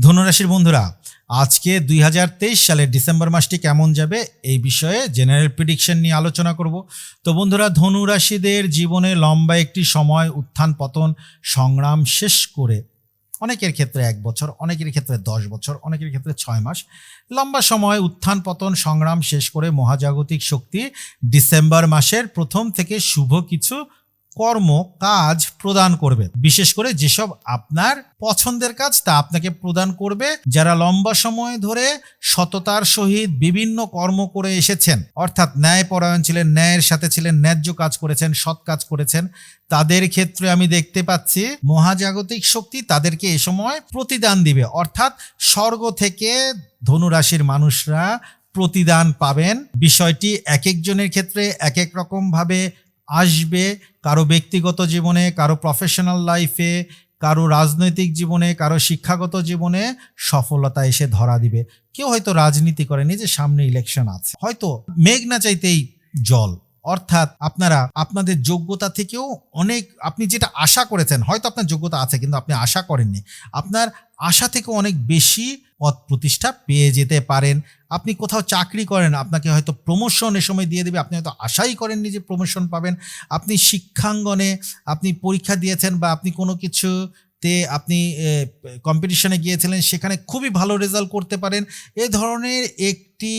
ধনুরাশির বন্ধুরা, আজকে দুই হাজার তেইশ সালের ডিসেম্বর মাসটি কেমন যাবে এই বিষয়ে জেনারেল প্রিডিকশন নিয়ে আলোচনা করব। তো বন্ধুরা, ধনুরাশিদের জীবনে লম্বা একটি সময় উত্থান পতন সংগ্রাম শেষ করে অনেকের ক্ষেত্রে এক বছর, অনেকের ক্ষেত্রে দশ বছর, অনেকের ক্ষেত্রে ছয় মাস, লম্বা সময় উত্থান পতন সংগ্রাম শেষ করে মহাজাগতিক শক্তি ডিসেম্বর মাসের প্রথম থেকে শুভ কিছু কর্ম, কাজ প্রদান করবে। বিশেষ করে যেসব আপনার পছন্দের কাজ তা আপনাকে প্রদান করবে, যারা লম্বা সময় ধরে সততার সহিত বিভিন্ন কর্ম করে এসেছেন, অর্থাৎ ন্যায় পরায়ণ ছিলেন, ন্যায়ের সাথে ছিলেন, ন্যায্য কাজ করেছেন, সৎ কাজ করেছেন, তাদের ক্ষেত্রে আমি দেখতে পাচ্ছি মহাজাগতিক শক্তি তাদেরকে এ সময় প্রতিদান দিবে। অর্থাৎ স্বর্গ থেকে ধনুরাশির মানুষরা প্রতিদান পাবেন। বিষয়টি এক একজনের ক্ষেত্রে এক এক রকম ভাবে আসবে। কারও ব্যক্তিগত জীবনে, কারও প্রফেশনাল লাইফে কারও রাজনৈতিক জীবনে, কারও শিক্ষাগত জীবনে সফলতা এসে ধরা দিবে। কেউ হয়তো রাজনীতি করেনি যে সামনে ইলেকশন আছে। হয়তো মেঘ না চাইতেই জল। অর্থাৎ আপনারা আপনাদের যোগ্যতা থেকেও অনেক, আপনি যেটা আশা করেছেন, হয়তো আপনার যোগ্যতা আছে কিন্তু আপনি আশা করেননি, আপনার আশা থেকে অনেক বেশি পদ প্রতিষ্ঠা পেয়ে যেতে পারেন। আপনি কোথাও চাকরি করেন, আপনাকে হয়তো প্রমোশন এ সময় দিয়ে দেবে, আপনি হয়তো আশাই করেননি যে প্রমোশন পাবেন। আপনি শিক্ষাঙ্গনে আপনি পরীক্ষা দিয়েছেন বা আপনি কোনো কিছুতে আপনি কম্পিটিশনে গিয়েছিলেন, সেখানে খুবই ভালো রেজাল্ট করতে পারেন। এ ধরনের একটি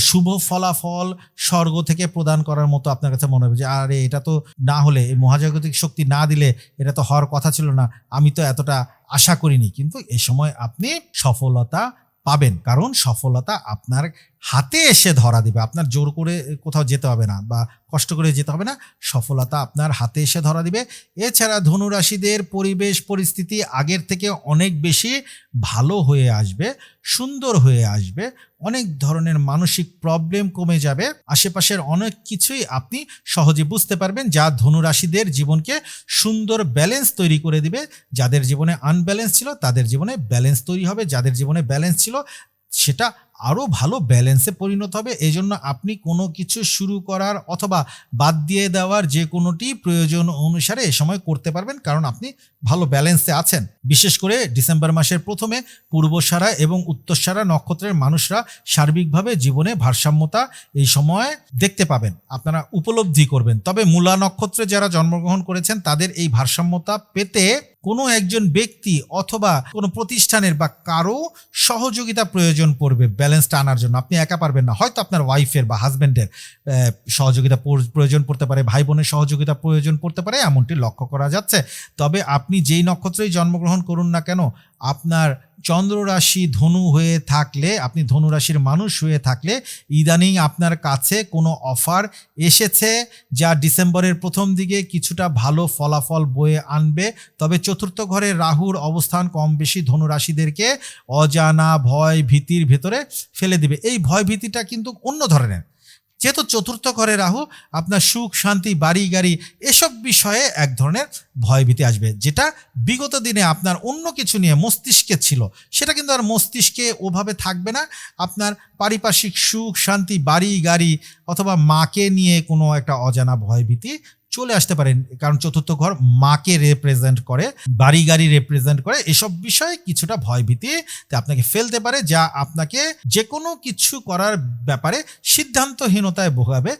শুভ ফলাফল স্বর্গ থেকে প্রদান করার মতো আপনার কাছে মনে হবে যে, আরে, এটা তো না হলে, এই মহাজাগতিক শক্তি না দিলে এটা তো হওয়ার কথা ছিল না। আমি তো এতটা আশা করিনি। কিন্তু এ সময় আপনি সফলতা পাবেন। কারণ সফলতা আপনার হাতে এসে ধরা দিবে। আপনার জোর করে কোথাও যেতে হবে না বা কষ্ট করে যেতে হবে না, সফলতা আপনার হাতে এসে ধরা দিবে। এছাড়া ধনুরাশিদের পরিবেশ পরিস্থিতি আগের থেকে অনেক বেশি ভালো হয়ে আসবে, সুন্দর হয়ে আসবে, অনেক ধরনের মানসিক প্রবলেম কমে যাবে। আশেপাশের অনেক কিছুই আপনি সহজে বুঝতে পারবেন, যা ধনুরাশিদের জীবনকে সুন্দর ব্যালেন্স তৈরি করে দিবে। যাদের জীবনে আনব্যালেন্স ছিল, তাদের জীবনে ব্যালেন্স তৈরি হবে। যাদের জীবনে ব্যালেন্স ছিল, সেটা আরও ভালো ব্যালেন্সে পরিণত হবে। এই জন্য আপনি কোনো কিছু শুরু করার অথবা বাদ দিয়ে দেওয়ার যে কোনোটি প্রয়োজন অনুসারে এ সময় করতে পারবেন, কারণ আপনি ভালো ব্যালেন্সে আছেন। বিশেষ করে ডিসেম্বর মাসের প্রথমে পূর্বসারা এবং উত্তরসারা নক্ষত্রের মানুষরা সার্বিকভাবে জীবনে ভারসাম্যতা এই সময় দেখতে পাবেন। আপনারা উপলব্ধি করবেন। তবে মূলা নক্ষত্রে যারা জন্মগ্রহণ করেছেন, তাদের এই ভারসাম্যতা পেতে কোনো একজন ব্যক্তি অথবা কোনো প্রতিষ্ঠানের বা কারও সহযোগিতা প্রয়োজন পড়বে। ব্যালেন্সটা আনার জন্য। আপনি একা পারবেন না। হয়তো আপনার ওয়াইফের বা হাজব্যান্ডের সহযোগিতা প্রয়োজন পড়তে পারে ভাই বোনের সহযোগিতা প্রয়োজন পড়তে পারে, এমনটি লক্ষ্য করা যাচ্ছে। তবে আপনি যেই নক্ষত্রেই জন্মগ্রহণ করুন না কেন, আপনার চন্দ্র রাশি ধনু হয়ে থাকলে, আপনি ধনু রাশির মানুষ হয়ে থাকলে, ইদানিং আপনার কাছে কোনো অফার এসেছে যা ডিসেম্বরের প্রথম দিকে কিছুটা ভালো ফলাফল বয়ে আনবে? তবে চতুর্থ ঘরে রাহুর অবস্থান কম বেশি ধনু রাশিদেরকে অজানা ভয় ভীতির ভেতরে ফেলে দিবে। এই ভয় ভীতিটা কিন্তু অন্য ধরনের। যেহেতু চতুর্থ ঘরে রাহু, আপনার সুখ, শান্তি, বাড়ি, গাড়ি, এসব বিষয়ে এক ধরনের ভয়ভীতি আসবে, যেটা বিগত দিনে আপনার অন্য কিছু নিয়ে মস্তিষ্কে ছিল। সেটা কিন্তু আর মস্তিষ্কে ওভাবে থাকবে না। আপনার পারিপার্শ্বিক সুখ, শান্তি, বাড়ি, গাড়ি অথবা মাকে নিয়ে কোনো একটা অজানা ভয়ভীতি চলে আসতে পারেন। কারণ চতুর্থ ঘর মাকে রেপ্রেজেন্ট করে, বাড়ি গাড়ি রেপ্রেজেন্ট করে, এসব বিষয়ে কিছুটা ভয়ভীতি আপনাকে ফেলতে পারে, যা আপনাকে যে কোনো কিছু করার ব্যাপারে সিদ্ধান্তহীনতায় ভোগাবে।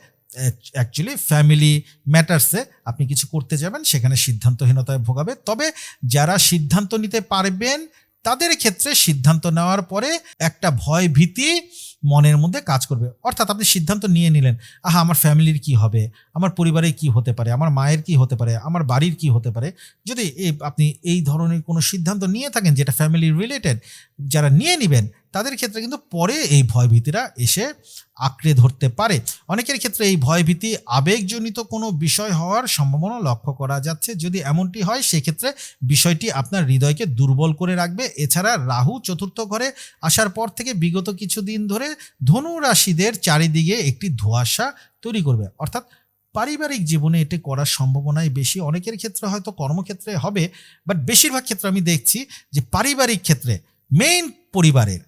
অ্যাকচুয়ালি ফ্যামিলি ম্যাটার্সে আপনি কিছু করতে যাবেন, সেখানে সিদ্ধান্তহীনতায় ভোগাবে। তবে যারা সিদ্ধান্ত নিতে পারবেন, তাদের ক্ষেত্রে সিদ্ধান্ত নেওয়ার পরে একটা ভয় ভীতি মনের মধ্যে কাজ করবে। অর্থাৎ আপনি সিদ্ধান্ত নিয়ে নিলেন, আহা, আমার ফ্যামিলির কি হবে? আমার পরিবারে কি হতে পারে? আমার মায়ের কি হতে পারে? আমার বাড়ির কি হতে পারে? যদি এই আপনি এই ধরনের কোনো সিদ্ধান্ত নিয়ে থাকেন যেটা ফ্যামিলি রিলেটেড যারা নিয়ে নেবেন, তাদের ক্ষেত্রে কিন্তু পরে এই ভয়ভীতিরা এসে আঁকড়ে ধরতে পারে। অনেকের ক্ষেত্রে এই ভয়ভীতি আবেগজনিত কোনো বিষয় হওয়ার সম্ভাবনা লক্ষ্য করা যাচ্ছে। যদি এমনটি হয়, সেক্ষেত্রে বিষয়টি আপনার হৃদয়কে দুর্বল করে রাখবে। এছাড়া রাহু চতুর্থ ঘরে আসার পর থেকে বিগত কিছুদিন ধরে ধনু রাশিদের চারিদিকে একটি ধোঁয়াশা তৈরি করবে। অর্থাৎ পারিবারিক জীবনে এটি করার সম্ভাবনাই বেশি। অনেকের ক্ষেত্রে হয়তো কর্মক্ষেত্রে হবে বাট বেশিরভাগ ক্ষেত্রে আমি দেখছি যে পারিবারিক ক্ষেত্রে মেইন পরিবারের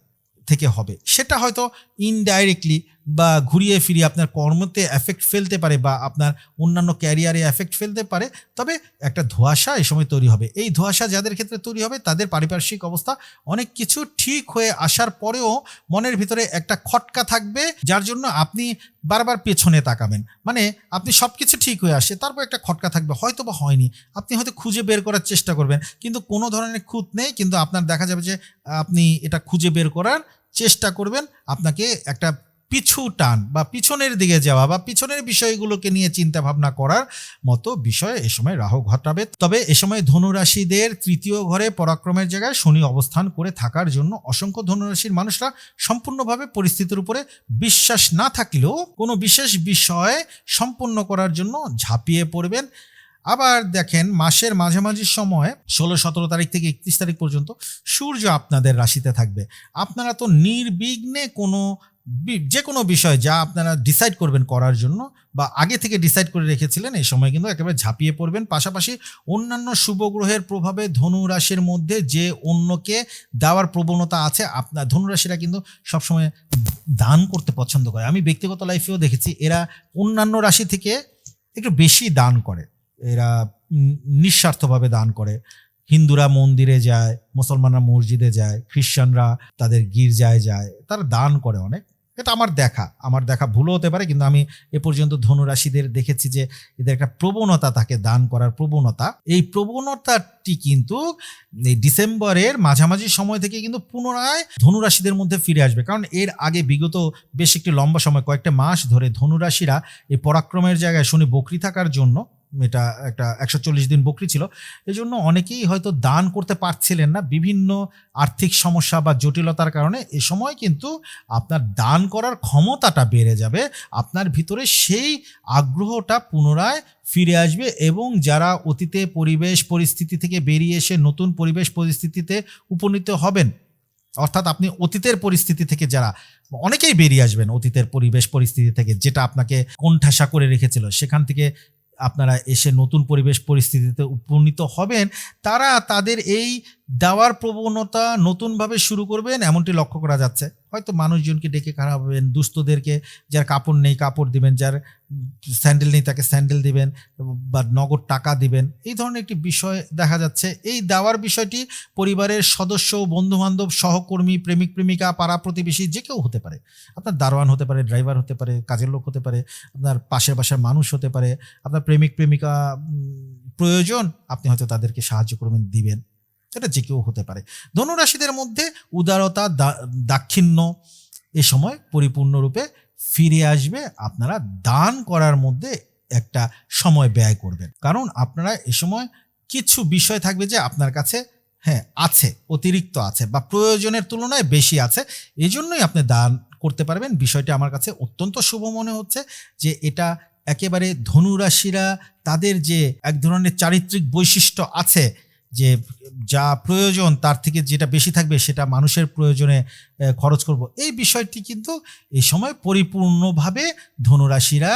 থেকে হবে। সেটা হয়তো ইনডাইরেক্টলি বা ঘুরিয়ে ফিরিয়ে আপনার কর্মতে এফেক্ট ফেলতে পারে বা আপনার অন্যান্য ক্যারিয়ারে এফেক্ট ফেলতে পারে, তবে একটা ধোঁয়াশা এই সময় তৈরি হবে। এই ধোঁয়াশা যাদের ক্ষেত্রে তৈরি হবে, তাদের পারিপার্শ্বিক অবস্থা অনেক কিছু ঠিক হয়ে আসার পরেও মনের ভিতরে একটা খটকা থাকবে, যার জন্য আপনি বারবার পেছনে তাকাবেন। মানে আপনি সব কিছু ঠিক হয়ে আসে, তারপর একটা খটকা থাকবে হয়তো বা হয়নি। আপনি হয়তো খুঁজে বের করার চেষ্টা করবেন, কিন্তু কোনো ধরনের খুঁত নেই, কিন্তু আপনার দেখা যাবে যে আপনি এটা খুঁজে বের করার চেষ্টা করবেন, আপনাকে একটা পিছু টান বা পিছনের দিকে যাওয়া বা পিছনের বিষয়গুলোকে নিয়ে চিন্তা ভাবনা করার মতো বিষয় এ সময় রাহু ঘটাবে। তবে এ সময় ধনুরাশিদের তৃতীয় ঘরে পরাক্রমের জায়গায় শনি অবস্থান করে থাকার জন্য অসংখ্য ধনুরাশির মানুষরা সম্পূর্ণভাবে পরিস্থিতির উপরে বিশ্বাস না থাকলেও কোনো বিশেষ বিষয় সম্পূর্ণ করার জন্য ঝাঁপিয়ে পড়বেন। আবার দেখেন মাসের মাঝামাঝি সময়, ষোলো, সতেরো তারিখ থেকে একত্রিশ তারিখ পর্যন্ত সূর্য আপনাদের রাশিতে থাকবে। আপনারা তো নির্বিঘ্নে কোনো যে কোনো বিষয় যা আপনারা ডিসাইড করবেন করার জন্য বা আগে থেকে ডিসাইড করে রেখেছিলেন, এই সময় কিন্তু একেবারে ঝাঁপিয়ে পড়বেন। পাশাপাশি অন্যান্য শুভ গ্রহের প্রভাবে ধনু রাশির মধ্যে যে অন্যকে দেওয়ার প্রবণতা আছে আপনার ধনুরাশিরা কিন্তু সবসময় দান করতে পছন্দ করে। আমি ব্যক্তিগত লাইফেও দেখেছি, এরা অন্যান্য রাশি থেকে একটু বেশি দান করে। এরা নিঃস্বার্থভাবে দান করে। হিন্দুরা মন্দিরে যায়, মুসলমানরা মসজিদে যায়, খ্রিস্টানরা তাদের গির্জায় যায়, তারা দান করে অনেক। এটা আমার দেখা। আমার দেখা ভুলও হতে পারে, কিন্তু আমি এ পর্যন্ত ধনুরাশিদের দেখেছি যে এদের একটা প্রবণতা থাকে দান করার প্রবণতা। এই প্রবণতাটি কিন্তু এই ডিসেম্বরের মাঝামাঝি সময় থেকে কিন্তু পুনরায় ধনুরাশিদের মধ্যে ফিরে আসবে। কারণ এর আগে বিগত বেশ একটি লম্বা সময়, কয়েকটা মাস ধরে ধনুরাশিরা এই পরাক্রমের জায়গায় শনি বকরি থাকার জন্য এটা একটা একশো চল্লিশ দিন বকরি ছিল। এজন্য অনেকেই হয়তো দান করতে পারছিলেন না বিভিন্ন আর্থিক সমস্যা বা জটিলতার কারণে। এ সময় কিন্তু আপনার দান করার ক্ষমতাটা বেড়ে যাবে। আপনার ভিতরে সেই আগ্রহটা পুনরায় ফিরে আসবে এবং যারা অতীতে পরিবেশ পরিস্থিতি থেকে বেরিয়ে এসে নতুন পরিবেশ পরিস্থিতিতে উপনীত হবেন, অর্থাৎ আপনি অতীতের পরিস্থিতি থেকে যারা, অনেকেই বেরিয়ে আসবেন অতীতের পরিবেশ পরিস্থিতি থেকে যেটা আপনাকে কোণঠাসা করে রেখেছিল। সেখান থেকে আপনারা এসে নতুন পরিবেশ পরিস্থিতিতে উপনীত হবেন, তারা তাদের এই দেওয়ার প্রবণতা নতুনভাবে শুরু করবেন, এমনটি লক্ষ্য করা যাচ্ছে। হয়তো মানুষজনকে ডেকে খাওয়াবেন দুস্থদেরকে যার কাপড় নেই, কাপড় দিবেন, যার স্যান্ডেল নেই তাকে স্যান্ডেল দিবেন বা নগদ টাকা দিবেন। এই ধরনের একটি বিষয় দেখা যাচ্ছে। এই দেওয়ার বিষয়টি পরিবারের সদস্য, বন্ধুবান্ধব, সহকর্মী, প্রেমিক, প্রেমিকা, পাড়া প্রতিবেশী যে কেউ হতে পারে। আপনার দারোয়ান হতে পারে, ড্রাইভার হতে পারে, কাজের লোক হতে পারে, আপনার পাশের বাসার মানুষ হতে পারে, আপনার প্রেমিক, প্রেমিকা প্রয়োজন, আপনি হয়তো তাদেরকে সাহায্য করবেন, দিবেন। এটা যে কেউ হতে পারে। ধনুরাশিদের মধ্যে উদারতা দাক্ষিণ্য এ সময় পরিপূর্ণরূপে ফিরে আসবে। আপনারা দান করার মধ্যে একটা সময় ব্যয় করবেন। কারণ আপনারা এ সময় কিছু বিষয় থাকবে যে আপনার কাছে হ্যাঁ আছে, অতিরিক্ত আছে বা প্রয়োজনের তুলনায় বেশি আছে। এই জন্যই আপনি দান করতে পারবেন। বিষয়টি আমার কাছে অত্যন্ত শুভ মনে হচ্ছে যে এটা একেবারে ধনুরাশিরা তাদের যে এক ধরনের চারিত্রিক বৈশিষ্ট্য আছে যে যা প্রয়োজন তার থেকে যেটা বেশি থাকবে সেটা মানুষের প্রয়োজনে খরচ করব। এই বিষয়টি কিন্তু এই সময় পরিপূর্ণভাবে ধনুরাশিরা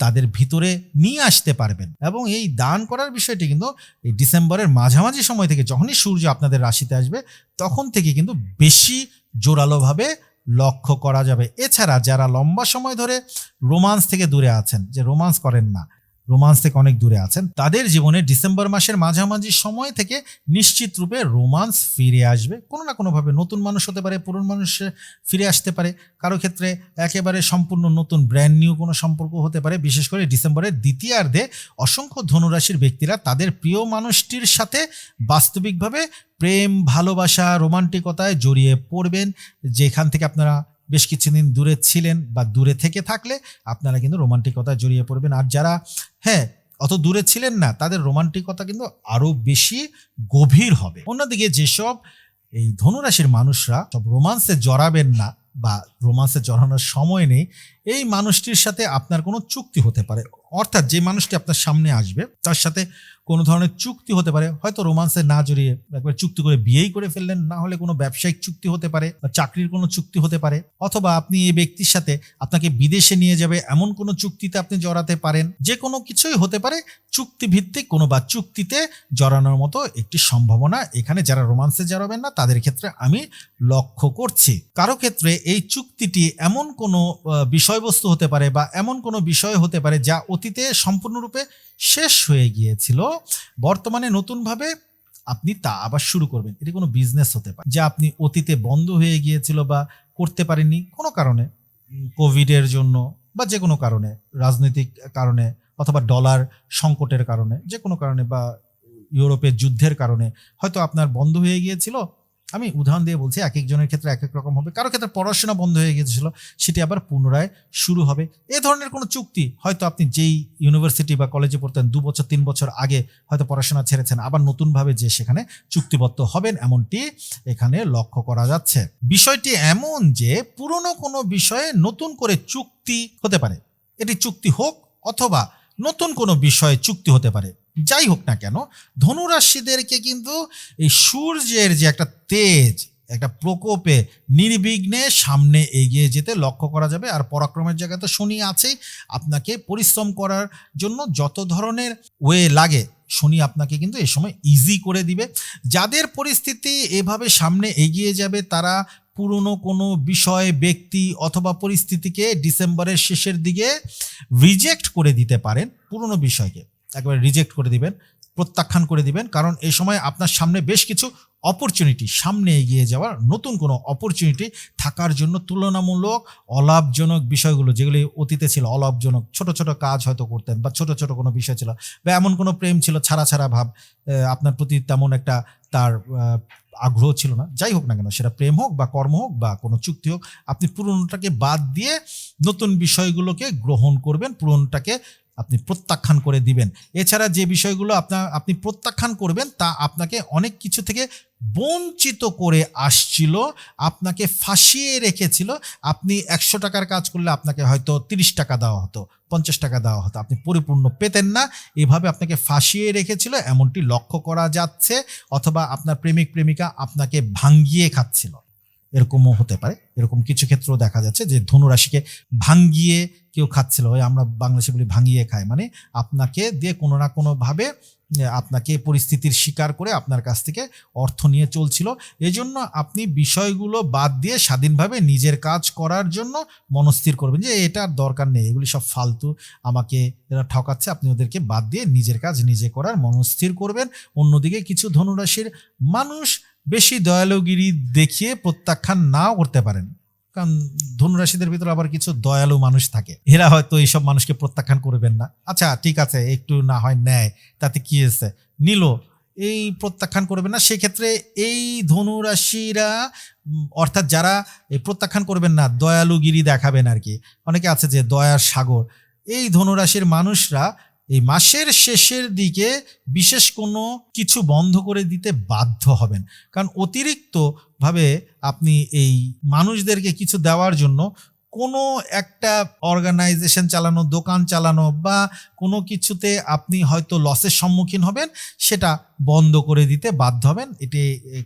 তাদের ভিতরে নিয়ে আসতে পারবেন। এবং এই দান করার বিষয়টি কিন্তু এই ডিসেম্বরের মাঝামাঝি সময় থেকে যখনই সূর্য আপনাদের রাশিতে আসবে, তখন থেকে কিন্তু বেশি জোরালোভাবে লক্ষ্য করা যাবে। এছাড়া যারা লম্বা সময় ধরে রোমান্স থেকে দূরে আছেন, যে রোমান্স করেন না রোমান্স থেকে অনেক দূরে আছেন, তাদের জীবনে ডিসেম্বর মাসের মাঝামাঝি সময় থেকে নিশ্চিত রূপে রোমান্স ফিরে আসবে। কোনো না কোনোভাবে নতুন মানুষ হতে পারে, পুরনো মানুষ ফিরে আসতে পারে। কারও ক্ষেত্রে একেবারে সম্পূর্ণ নতুন ব্র্যান্ড নিউ কোনো সম্পর্ক হতে পারে। বিশেষ করে ডিসেম্বরের দ্বিতীয়ার্ধে অসংখ্য ধনুরাশির ব্যক্তিরা তাদের প্রিয় মানুষটির সাথে বাস্তবিকভাবে প্রেম, ভালোবাসা, রোমান্টিকতায় জড়িয়ে পড়বেন। যেখান থেকে আপনারা বেশ কিছুদিন দূরে ছিলেন বা দূরে থেকে থাকলে আপনারা কিন্তু রোমান্টিকতায় জড়িয়ে পড়বেন। আর যারা হ্যাঁ অত দূরে ছিলেন না, তাদের রোমান্টিকতা কিন্তু আরও বেশি গভীর হবে। অন্যদিকে যেসব এই ধনুরাশির মানুষরা সব রোমান্সে জড়াবেন না বা রোমান্সে জড়ানোর সময় নেই, এই মানুষটির সাথে আপনার কোনো চুক্তি হতে পারে। অর্থাৎ যে মানুষটি আপনার সামনে আসবে, তার সাথে কোনো ধরনের চুক্তি হতে পারে। হয়তো রোমান্সে না জড়িয়ে একবার চুক্তি করে বিয়েই করে ফেললেন, না হলে কোনো ব্যবসায়িক চুক্তি হতে পারে বা চাকরির কোনো চুক্তি হতে পারে। অথবা আপনি এই ব্যক্তির সাথে আপনাকে বিদেশে নিয়ে যাবে, এমন কোনো চুক্তিতে আপনি জড়াতে পারেন। যে কোনো কিছুই হতে পারে চুক্তি ভিত্তিক কোনো বা চুক্তিতে জড়ানোর মতো একটি সম্ভাবনা এখানে যারা রোমান্সে জড়াবেন না, তাদের ক্ষেত্রে আমি লক্ষ্য করছি। কারও ক্ষেত্রে এই চুক্তিটি এমন কোনো বিষয়বস্তু হতে পারে বা এমন কোনো বিষয় হতে পারে যা অতীতে সম্পূর্ণরূপে শেষ হয়ে গিয়েছিল, বর্তমানে নতুনভাবে আপনি তা আবার শুরু করবেন। এটি কোনো বিজনেস হতে পারে যা আপনি অতীতে বন্ধ হয়ে গিয়েছিল বা করতে পারেননি কোনো কারণে। কোভিডের জন্য বা যে কোনো কারণে, রাজনৈতিক কারণে অথবা ডলার সংকটের কারণে, যে কোনো কারণে বা ইউরোপের যুদ্ধের কারণে হয়তো আপনার বন্ধ হয়ে গিয়েছিল আমি উদাহরণ দিয়ে বলছি, এক একজনের ক্ষেত্রে এক এক রকম হবে। কারও ক্ষেত্রে পড়াশোনা বন্ধ হয়ে গিয়েছিল, সেটি আবার পুনরায় শুরু হবে। এ ধরনের কোনো চুক্তি হয়তো আপনি যেই ইউনিভার্সিটি বা কলেজে পড়তেন, দু বছর, তিন বছর আগে হয়তো পড়াশোনা ছেড়েছেন, আবার নতুনভাবে যে সেখানে চুক্তিবদ্ধ হবেন, এমনটি এখানে লক্ষ্য করা যাচ্ছে। বিষয়টি এমন যে, পুরনো কোনো বিষয়ে নতুন করে চুক্তি হতে পারে। এটি চুক্তি হোক অথবা নতুন কোনো বিষয়ে চুক্তি হতে পারে। যাই হোক না কেন, ধনুরাশিদেরকে কিন্তু এই সূর্যের যে একটা তেজ, একটা প্রকোপে নির্বিঘ্নে সামনে এগিয়ে যেতে লক্ষ্য করা যাবে। আর পরাক্রমের জায়গায় তো শনি আছেই। আপনাকে পরিশ্রম করার জন্য যত ধরনের ওয়ে লাগে, শনি আপনাকে কিন্তু এই সময় ইজি করে দিবে। যাদের পরিস্থিতি এভাবে সামনে এগিয়ে যাবে, তারা পুরনো কোনো বিষয়, ব্যক্তি অথবা পরিস্থিতিকে ডিসেম্বরের শেষের দিকে রিজেক্ট করে দিতে পারেন পুরনো বিষয়কে। একবারে রিজেক্ট করে দিবেন, প্রত্যাখ্যান করে দিবেন, কারণ এই সময় আপনার সামনে বেশ কিছু অপরচুনিটি সামনে এগিয়ে যাওয়ার নতুন কোনো অপরচুনিটি থাকার জন্য তুলনামূলক অলাভজনক বিষয়গুলো, যেগুলি অতীতে ছিল অলাভজনক, ছোট ছোট কাজ হয়তো করতেন বা ছোট ছোট কোনো বিষয় ছিল বা এমন কোনো প্রেম ছিল, ছাড়া ছাড়া ভাব আপনার প্রতি তেমন একটা তার আগ্রহ ছিল না। যাই হোক না কেন, সেটা প্রেম হোক বা কর্ম হোক বা কোনো চুক্তি হোক, আপনি পুরনোটাকে বাদ দিয়ে নতুন বিষয়গুলোকে গ্রহণ করবেন, পুরনোটাকে আপনি প্রত্যাখ্যান করে দিবেন। এছাড়া যে বিষয়গুলো আপনার, আপনি প্রত্যাখ্যান করবেন, তা আপনাকে অনেক কিছু থেকে বঞ্চিত করে আসছিল, আপনাকে ফাঁসিয়ে রেখেছিল। আপনি একশো টাকার কাজ করলে আপনাকে হয়তো তিরিশ টাকা দেওয়া হতো, পঞ্চাশ টাকা দেওয়া হতো। আপনি পরিপূর্ণ পেতেন না। এভাবে আপনাকে ফাঁসিয়ে রেখেছিল, এমনটি লক্ষ্য করা যাচ্ছে, অথবা আপনার প্রেমিক, প্রেমিকা আপনাকে ভাঙ্গিয়ে খাচ্ছিল। এরকমও হতে পারে। এরকম কিছু ক্ষেত্রেও দেখা যাচ্ছে যে ধনুরাশিকে ভাঙ্গিয়ে কেউ খাচ্ছিল। ওই আমরা বাংলাদেশে বলি ভাঙিয়ে খায়। মানে আপনাকে দিয়ে কোনো না কোনোভাবে আপনাকে পরিস্থিতির শিকার করে আপনার কাছ থেকে অর্থ নিয়ে চলছিল। এজন্য আপনি বিষয়গুলো বাদ দিয়ে স্বাধীনভাবে নিজের কাজ করার জন্য মনস্থির করবেন যে এটার দরকার নেই, এগুলি সব ফালতু। আমাকে এরা ঠকাচ্ছে, আপনি ওদেরকে বাদ দিয়ে নিজের কাজ নিজে করার মনস্থির করবেন। অন্যদিকে কিছু ধনুরাশির মানুষ বেশি দয়ালুগিরি দেখিয়ে প্রত্যাখ্যান নাও করতে পারেন। কারণ ধনুরাশিদের ভিতরে আবার কিছু দয়ালু মানুষ থাকে। এরা হয়তো এইসব মানুষকে প্রত্যাখ্যান করবেন না। আচ্ছা ঠিক আছে, একটু না হয় নেয় তাতে কি হয়েছে? নিল, এই প্রত্যাখ্যান করবেন না, সেক্ষেত্রে এই ধনুরাশিরা অর্থাৎ যারা প্রত্যাখ্যান করবেন না, দয়ালুগিরি দেখাবেন আর কি। অনেকে আছে যে দয়ার সাগর। এই ধনুরাশির মানুষরা এই মাসের শেষের দিকে বিশেষ কোনো কিছু বন্ধ করে দিতে বাধ্য হবেন। কারণ অতিরিক্তভাবে আপনি এই মানুষদেরকে কিছু দেওয়ার জন্য কোনো একটা অর্গানাইজেশন চালানো, দোকান চালানো বা কোনো কিছুতে আপনি হয়তো লসের সম্মুখীন হবেন, সেটা বন্ধ করে দিতে বাধ্য হবেন। এটি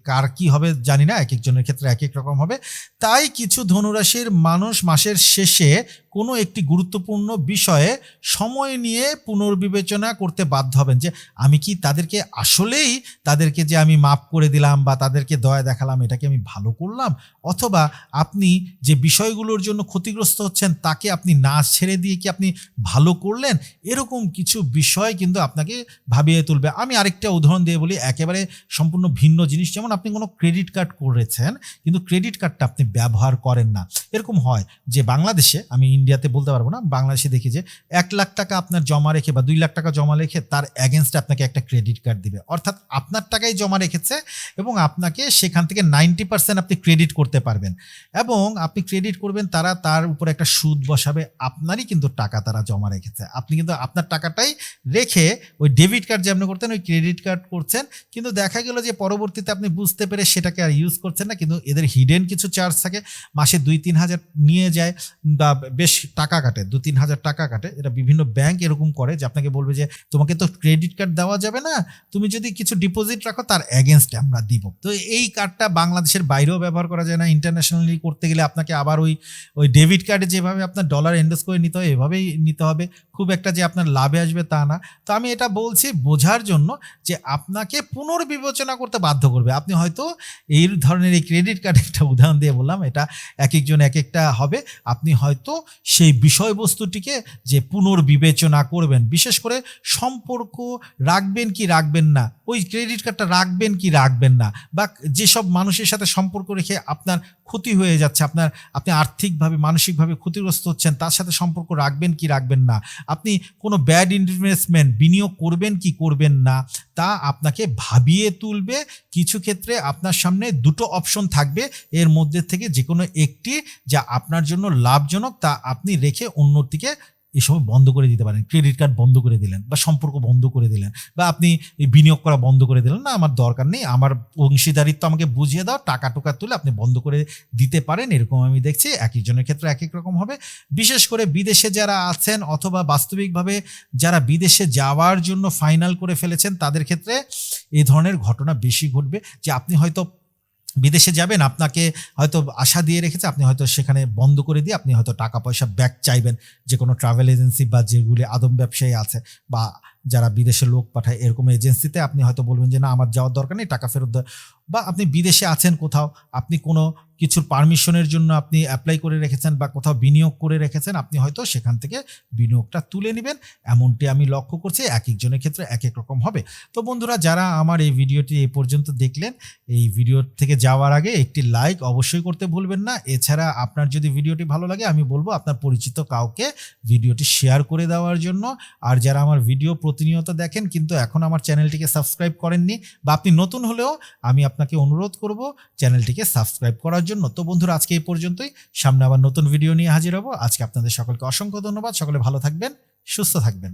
কার কি হবে জানি না এক একজনের ক্ষেত্রে এক এক রকম হবে। তাই কিছু ধনুরাশির মানুষ মাসের শেষে কোনো একটি গুরুত্বপূর্ণ বিষয়ে সময় নিয়ে পুনর্বিবেচনা করতে বাধ্য হবেন যে, আমি কি তাদেরকে আসলেই তাদেরকে যে আমি মাপ করে দিলাম বা তাদেরকে দয়া দেখালাম, এটাকে আমি ভালো করলাম? অথবা আপনি যে বিষয়গুলোর জন্য ক্ষতিগ্রস্ত হচ্ছেন, তাকে আপনি না ছেড়ে দিয়ে কি আপনি ভালো করলেন? এরকম কিছু বিষয় কিন্তু আপনাকে ভাবিয়ে তুলবে। আমি আরেকটা উদাহরণ দিয়ে বলি, একেবারে সম্পূর্ণ ভিন্ন জিনিস। যেমন আপনি কোনো ক্রেডিট কার্ড করেছেন, কিন্তু ক্রেডিট কার্ডটা আপনি ব্যবহার করেন না। এরকম হয় যে বাংলাদেশে, আমি ইন্ডিয়াতে বলতে পারব না, বাংলাদেশে দেখি যে এক লাখ টাকা আপনার জমা রেখে বা দুই লাখ টাকা জমা রেখে তার অ্যাগেনস্টে আপনাকে একটা ক্রেডিট কার্ড দিবে। অর্থাৎ আপনার টাকাই জমা রেখেছে এবং আপনাকে সেখান থেকে নাইনটি পার্সেন্ট আপনি ক্রেডিট করতে পারবেন। এবং আপনি ক্রেডিট করবেন, তারা তার উপরে একটা সুদ বসাবে, আপনারই কিন্তু টাকা তারা জমা রেখেছে। আপনি কিন্তু আপনার টাকাটাই রেখে ওই ডেবিট কার্ড যেমন করতেন, ওই ক্রেডিট কার্ড করছেন, কিন্তু দেখা গেল যে পরবর্তীতে আপনি বুঝতে পেরে সেটাকে আর ইউজ করছেন না, কিন্তু এদের হিডেন কিছু চার্জ থাকে, মাসে দুই, তিন হাজার নিয়ে যায় বা বেশ টাকা কাটে, দু, তিন হাজার টাকা কাটে। এটা বিভিন্ন ব্যাংক এরকম করে যে আপনাকে বলবে যে, তোমাকে তো ক্রেডিট কার্ড দেওয়া যাবে না, তুমি যদি কিছু ডিপোজিট রাখো তার এগেনস্টে আমরা দিব। তো এই কার্ডটা বাংলাদেশের বাইরেও ব্যবহার করা যায় না ইন্টারন্যাশনালি করতে গেলে আপনাকে আবার ওই ওই ডেবিট কার্ডে যেভাবে আপনার ডলার এন্ডোস করে নিতে হয়, এভাবেই নিতে হবে। খুব একটা যে আপনার লাভে আসবে তা না। তো আমি এটা বলছি বোঝার জন্য যে আপনাকে পুনর্বিবেচনা করতে বাধ্য করবে। আপনি হয়তো এই ধরনের এই ক্রেডিট কার্ডের একটা উদাহরণ দিয়ে বললাম, এটা এক একজন এক একটা হবে। আপনি হয়তো সেই বিষয়বস্তুটিকে যে পুনর্বিবেচনা করবেন, বিশেষ করে সম্পর্ক রাখবেন কি রাখবেন না, ওই ক্রেডিট কার্ডটা রাখবেন কি রাখবেন না, বা যেসব মানুষের সাথে সম্পর্ক রেখে আপনার ক্ষতি হয়ে যাচ্ছে, আপনার, আপনি আর্থিকভাবে, মানসিকভাবে ক্ষতিগ্রস্ত হচ্ছেন, তার সাথে সম্পর্ক রাখবেন কি রাখবেন না আপনি কোনো ব্যাড ইনভেস্টমেন্ট বিনিয়োগ করবেন কি করবেন না, তা আপনাকে ভাবিয়ে তুলবে। কিছু ক্ষেত্রে আপনার সামনে দুটো অপশন থাকবে। এর মধ্যে থেকে যে কোনো একটি যা আপনার জন্য লাভজনক, তা আপনি রেখে অন্যটিকে এই সময় বন্ধ করে দিতে পারেন। ক্রেডিট কার্ড বন্ধ করে দিলেন বা সম্পর্ক বন্ধ করে দিলেন বা আপনি বিনিয়োগ করা বন্ধ করে দিলেন, না, আমার দরকার নেই। আমার অংশীদারিত্ব আমাকে বুঝিয়ে দাও টাকা টোকা তুলে আপনি বন্ধ করে দিতে পারেন। এরকম আমি দেখছি এক একজনের ক্ষেত্রে এক এক রকম হবে। বিশেষ করে বিদেশে যারা আছেন অথবা বাস্তবিকভাবে যারা বিদেশে যাওয়ার জন্য ফাইনাল করে ফেলেছেন, তাদের ক্ষেত্রে এই ধরনের ঘটনা বেশি ঘটবে যে আপনি হয়তো বিদেশে যাবেন, আপনাকে হয়তো আশা দিয়ে রেখেছে, আপনি হয়তো সেখানে বন্ধ করে দিয়ে আপনি হয়তো টাকা পয়সা ব্যাক চাইবেন। যে কোনো ট্রাভেল এজেন্সি বা যেগুলি আদম ব্যবসায়ী আছে বা যারা বিদেশে লোক পাঠায়, এরকম এজেন্সিতে আপনি হয়তো বলবেন যে, না, আমার যাওয়ার দরকার নেই, টাকা ফেরত বা আপনি বিদেশে আছেন কোথাও, আপনি কোনো কিছুর পারমিশনের জন্য আপনি অ্যাপ্লাই করে রেখেছেন বা কোথাও বিনিয়োগ করে রেখেছেন, আপনি হয়তো সেখান থেকে বিনিয়োগটা তুলে নেবেন। এমনটি আমি লক্ষ্য করছি, এক একজনের ক্ষেত্রে এক এক রকম হবে। তো বন্ধুরা, যারা আমার এই ভিডিওটি এই পর্যন্ত দেখলেন, এই ভিডিও থেকে যাওয়ার আগে একটি লাইক অবশ্যই করতে ভুলবেন না। এছাড়া আপনার যদি ভিডিওটি ভালো লাগে, আমি বলব আপনার পরিচিত কাউকে ভিডিওটি শেয়ার করে দেওয়ার জন্য। আর যারা আমার ভিডিও প্রতিনিয়ত দেখেন, কিন্তু এখন আমার চ্যানেলটিকে সাবস্ক্রাইব করেননি বা আপনি নতুন হলেও আমি আপনাকে অনুরোধ করব চ্যানেলটিকে সাবস্ক্রাইব করার জন্য। তো বন্ধুরা, আজকে এই পর্যন্তই। সামনে আবার নতুন ভিডিও নিয়ে হাজির হব। আজকে আপনাদের সকলকে অসংখ্য ধন্যবাদ। সকলে ভালো থাকবেন, সুস্থ থাকবেন।